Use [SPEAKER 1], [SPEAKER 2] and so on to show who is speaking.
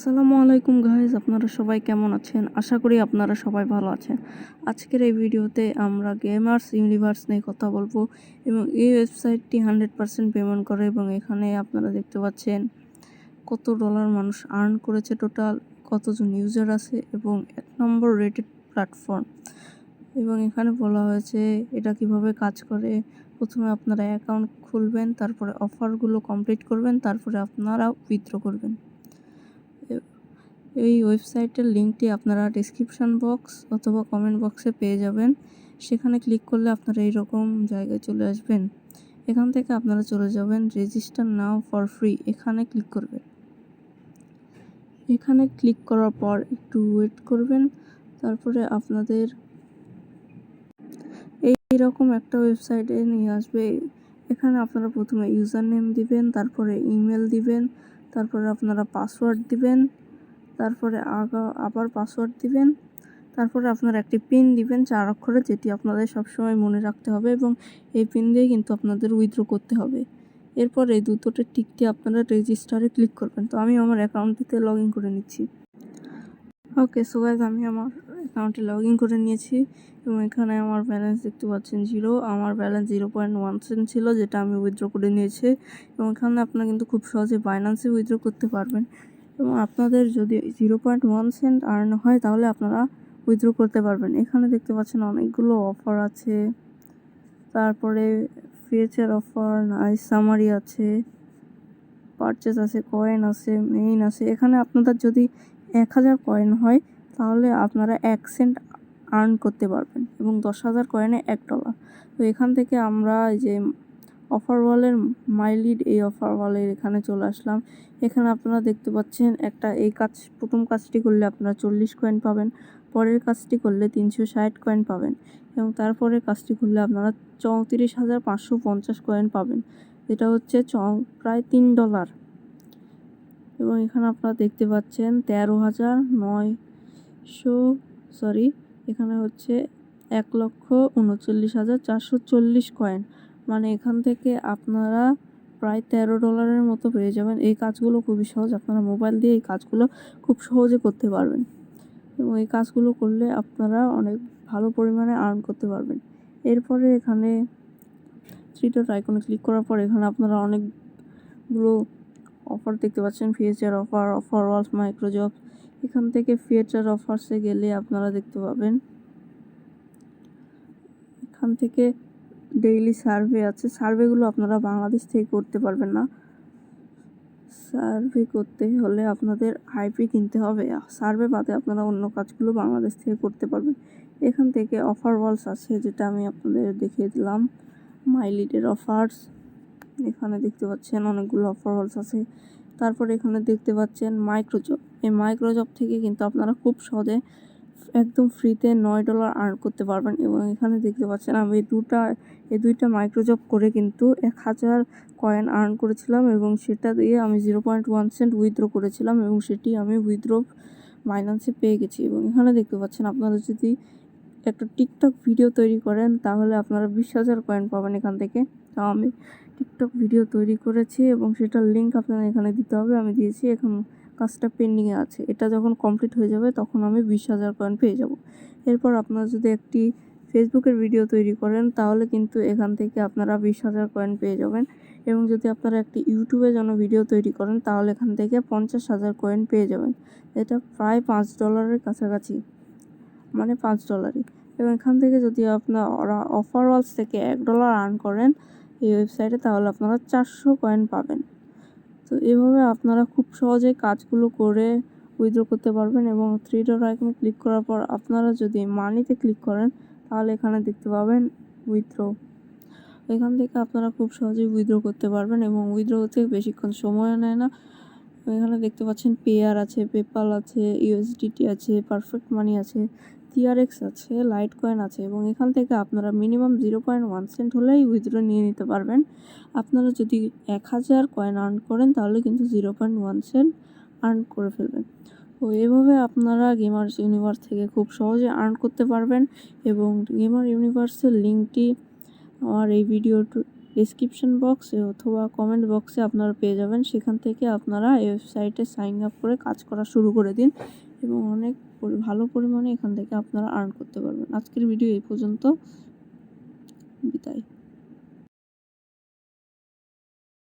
[SPEAKER 1] আসসালামু আলাইকুম গাইজ আপনারা সবাই কেমন আছেন? আশা করি আপনারা সবাই ভালো আছেন। আজকের এই ভিডিওতে আমরা গেমার্স ইউনিভার্স নিয়ে কথা বলব এবং এই ওয়েবসাইটটি হান্ড্রেড পারসেন্ট পেমেন্ট করে এবং এখানে আপনারা দেখতে পাচ্ছেন কত ডলার মানুষ আর্ন করেছে টোটাল কতজন ইউজার আছে এবং এক নম্বর রেটেড প্ল্যাটফর্ম এবং এখানে বলা হয়েছে এটা কীভাবে কাজ করে। প্রথমে আপনারা অ্যাকাউন্ট খুলবেন, তারপরে অফারগুলো কমপ্লিট করবেন, তারপরে আপনারা উইথড্র করবেন। এই ওয়েবসাইটের লিঙ্কটি আপনারা ডিসক্রিপশন বক্স অথবা কমেন্ট বক্সে পেয়ে যাবেন। সেখানে ক্লিক করলে আপনারা এইরকম জায়গায় চলে আসবেন। এখান থেকে আপনারা চলে যাবেন রেজিস্টার নাও ফর ফ্রি এখানে ক্লিক করবেন। এখানে ক্লিক করার পর একটু ওয়েট করবেন, তারপরে আপনাদের এই রকম একটা ওয়েবসাইটে নিয়ে আসবে। এখানে আপনারা প্রথমে ইউজার নেম দিবেন, তারপরে ইমেল দিবেন, তারপরে আপনারা পাসওয়ার্ড দিবেন। তারপরে আবার পাসওয়ার্ড দিবেন। তারপরে আপনার একটি পিন দিবেন, চার অক্ষরে, যেটি আপনাদের সবসময় মনে রাখতে হবে এবং এই পিন দিয়ে কিন্তু আপনাদের উইথড্র করতে হবে। এরপর এই দুটোতে টিকটি আপনারা রেজিস্টারে ক্লিক করবেন। তো আমি আমার অ্যাকাউন্টটিতে লগ ইন করে নিচ্ছি। ওকে সো গাইজ আমি আমার অ্যাকাউন্টে লগ ইন করে নিয়েছি এবং এখানে আমার ব্যালেন্স দেখতে পাচ্ছেন জিরো আমার balance zero point one cent ছিল, যেটা আমি উইথড্র করে নিয়েছি এবং এখানে আপনারা কিন্তু খুব সহজে বাইন্যান্সে উইথড্র করতে পারবেন। এবং আপনাদের যদি zero point one cent earn হয়, তাহলে আপনারা উইথড্র করতে পারবেন। এখানে দেখতে পাচ্ছেন অনেকগুলো অফার আছে। তারপরে ফিউচার অফার নাইস সামারি আছে পারচেস আছে কয়েন আছে মেইন আছে। এখানে আপনাদের যদি এক হাজার কয়েন হয়, তাহলে আপনারা এক সেন্ট আর্ন করতে পারবেন এবং দশ হাজার কয়েনে এক ডলার তো এখান থেকে আমরা যে অফার ওয়ালের মাই লিড এই অফার ওয়ালের এখানে চলে আসলাম। এখানে আপনারা দেখতে পাচ্ছেন একটা এই কাজ, প্রথম কাজটি করলে আপনারা চল্লিশ কয়েন পাবেন, পরের কাজটি করলে তিনশো ষাট কয়েন পাবেন এবং তারপরে কাজটি করলে আপনারা চৌত্রিশ হাজার পাঁচশো পঞ্চাশ কয়েন পাবেন। যেটা হচ্ছে চ, প্রায় তিন ডলার এবং এখানে আপনারা দেখতে পাচ্ছেন তেরো হাজার নয়শো সরি এখানে হচ্ছে এক লক্ষ উনচল্লিশ হাজার চারশো চল্লিশ কয়েন মানে এখান থেকে আপনারা প্রায় তেরো ডলারের মতো পেয়ে যাবেন। এই কাজগুলো খুবই সহজ। আপনারা মোবাইল দিয়ে এই কাজগুলো খুব সহজে করতে পারবেন। এবং এই কাজগুলো করলে আপনারা অনেক ভালো পরিমাণে আর্ন করতে পারবেন। এরপরে এখানে থ্রি ডট আইকনে ক্লিক করার পর এখানে আপনারা অনেকগুলো অফার দেখতে পাচ্ছেন। Future offer offer walls microjob এখান থেকে ফিউচার অফার্সে গেলে আপনারা দেখতে পাবেন। এখান থেকে ডেইলি সার্ভে আছে। সার্ভেগুলো আপনারা বাংলাদেশ থেকে করতে পারবেন না। সার্ভে করতে হলে আপনাদের আইপি কিনতে হবে। সার্ভে বাদে আপনারা অন্য কাজগুলো বাংলাদেশ থেকে করতে পারবেন। এখান থেকে অফার ওয়ালস আছে, যেটা আমি আপনাদের দেখিয়ে দিলাম। মাই লিডের অফার্স এখানে দেখতে পাচ্ছেন অনেকগুলো অফার ওয়ালস আছে। তারপর এখানে দেখতে পাচ্ছেন মাইক্রোজব এই মাইক্রোজব থেকে কিন্তু আপনারা খুব সহজে একদম ফ্রিতে নয় ডলার আর্ন করতে পারবেন এবং এখানে দেখতে পাচ্ছেন আমি দুটা, এই দুইটা মাইক্রোজব করে কিন্তু এক হাজার কয়েন আর্ন করেছিলাম এবং সেটা দিয়ে আমি zero point one cent withdraw করেছিলাম এবং সেটি আমি উইথড্র মাইনান্সে পেয়ে গেছি এবং এখানে দেখতে পাচ্ছেন আপনারা যদি একটা টিকটক ভিডিও তৈরি করেন তাহলে আপনারা বিশ হাজার কয়েন পাবেন এখান থেকে। তো আমি টিকটক ভিডিও তৈরি করেছি এবং সেটার লিঙ্ক আপনারা এখানে দিতে হবে। আমি দিয়েছি এখন কাজটা পেন্ডিংয়ে আছে। এটা যখন কমপ্লিট হয়ে যাবে, তখন আমি বিশ হাজার কয়েন পেয়ে যাব। এরপর আপনারা যদি একটি ফেসবুকের ভিডিও তৈরি করেন, তাহলে কিন্তু এখান থেকে আপনারা বিশ হাজার কয়েন পেয়ে যাবেন। এবং যদি আপনারা একটি ইউটিউবে যেন ভিডিও তৈরি করেন, তাহলে এখান থেকে পঞ্চাশ হাজার কয়েন পেয়ে যাবেন। এটা প্রায় পাঁচ ডলারের কাছাকাছি। মানে পাঁচ ডলারই এবং এখান থেকে যদি আপনার অফার ওয়ালস থেকে এক ডলার আর্ন করেন, এই ওয়েবসাইটে তাহলে আপনারা চারশো কয়েন পাবেন। তো এভাবে আপনারা খুব সহজে কাজগুলো করে উইথড্র করতে পারবেন এবং থ্রি ডট আইকন ক্লিক করার পর আপনারা যদি মানিতে ক্লিক করেন, তাহলে এখানে দেখতে পাবেন উইথড্র এখান থেকে আপনারা খুব সহজেই উইথড্র করতে পারবেন এবং উইথড্র হতে বেশিক্ষণ সময় নেয় না। এখানে দেখতে পাচ্ছেন পেয়ার আছে, পেপাল আছে ইউএসডিটি আছে পারফেক্ট মানি আছে টিআরএক্স আছে লাইট কয়েন আছে এবং এখান থেকে আপনারা minimum zero point one cent হলেই উইথড্র নিয়ে নিতে পারবেন। আপনারা যদি এক হাজার কয়েন আর্ন করেন তাহলে কিন্তু zero point one cent earn করে ফেলবেন। তো এভাবে আপনারা গেমার্স ইউনিভার্স থেকে খুব সহজে আর্ন করতে পারবেন এবং গেমার ইউনিভার্সের লিঙ্কটি আমার এই ভিডিও ডিসক্রিপশন বক্সে অথবা কমেন্ট বক্সে আপনারা পেয়ে যাবেন। সেখান থেকে আপনারা এই ওয়েবসাইটে সাইন আপ করে কাজ করা শুরু করে দিন এবং অনেক ভালো পরিমাণে এখান থেকে আপনারা আর্ন করতে পারবেন। আজকের ভিডিও এই পর্যন্ত। বিদায়।